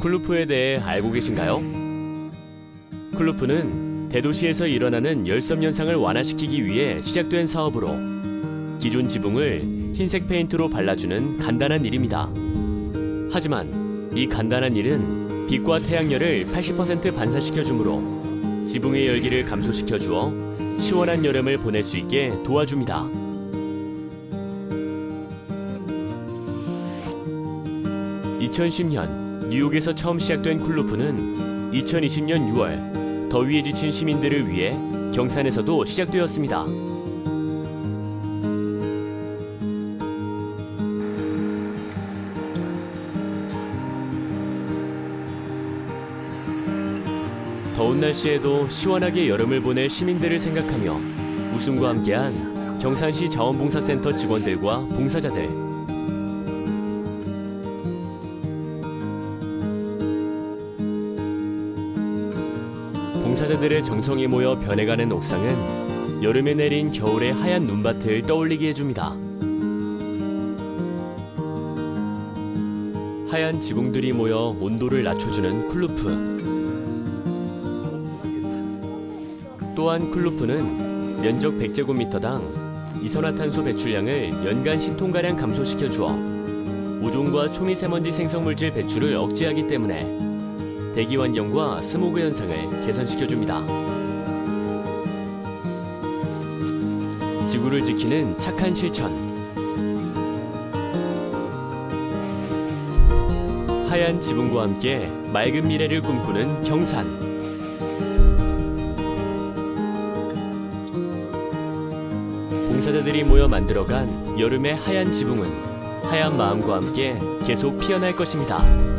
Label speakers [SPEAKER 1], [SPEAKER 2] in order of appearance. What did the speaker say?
[SPEAKER 1] 클루프에 대해 알고 계신가요? 클루프는 대도시에서 일어나는 열섬 현상을 완화시키기 위해 시작된 사업으로 기존 지붕을 흰색 페인트로 발라주는 간단한 일입니다. 하지만 이 간단한 일은 빛과 태양열을 80% 반사시켜 주므로 지붕의 열기를 감소시켜 주어 시원한 여름을 보낼 수 있게 도와줍니다. (2010년) 뉴욕에서 처음 시작된 쿨루프는 2020년 6월 더위에 지친 시민들을 위해 경산에서도 시작되었습니다. 더운 날씨에도 시원하게 여름을 보낼 시민들을 생각하며 웃음과 함께한 경산시 자원봉사센터 직원들과 봉사자들 봉사자들의 정성이 모여 변해가는 옥상은 여름에 내린 겨울의 하얀 눈밭을 떠올리게 해줍니다. 하얀 지붕들이 모여 온도를 낮춰주는 쿨루프. 또한 쿨루프는 면적 100제곱미터당 이산화탄소 배출량을 연간 10톤가량 감소시켜 주어 오존과 초미세먼지 생성물질 배출을 억제하기 때문에 대기 환경과 스모그 현상을 개선시켜 줍니다. 지구를 지키는 착한 실천. 하얀 지붕과 함께 맑은 미래를 꿈꾸는 경산. 봉사자들이 모여 만들어간 여름의 하얀 지붕은 하얀 마음과 함께 계속 피어날 것입니다.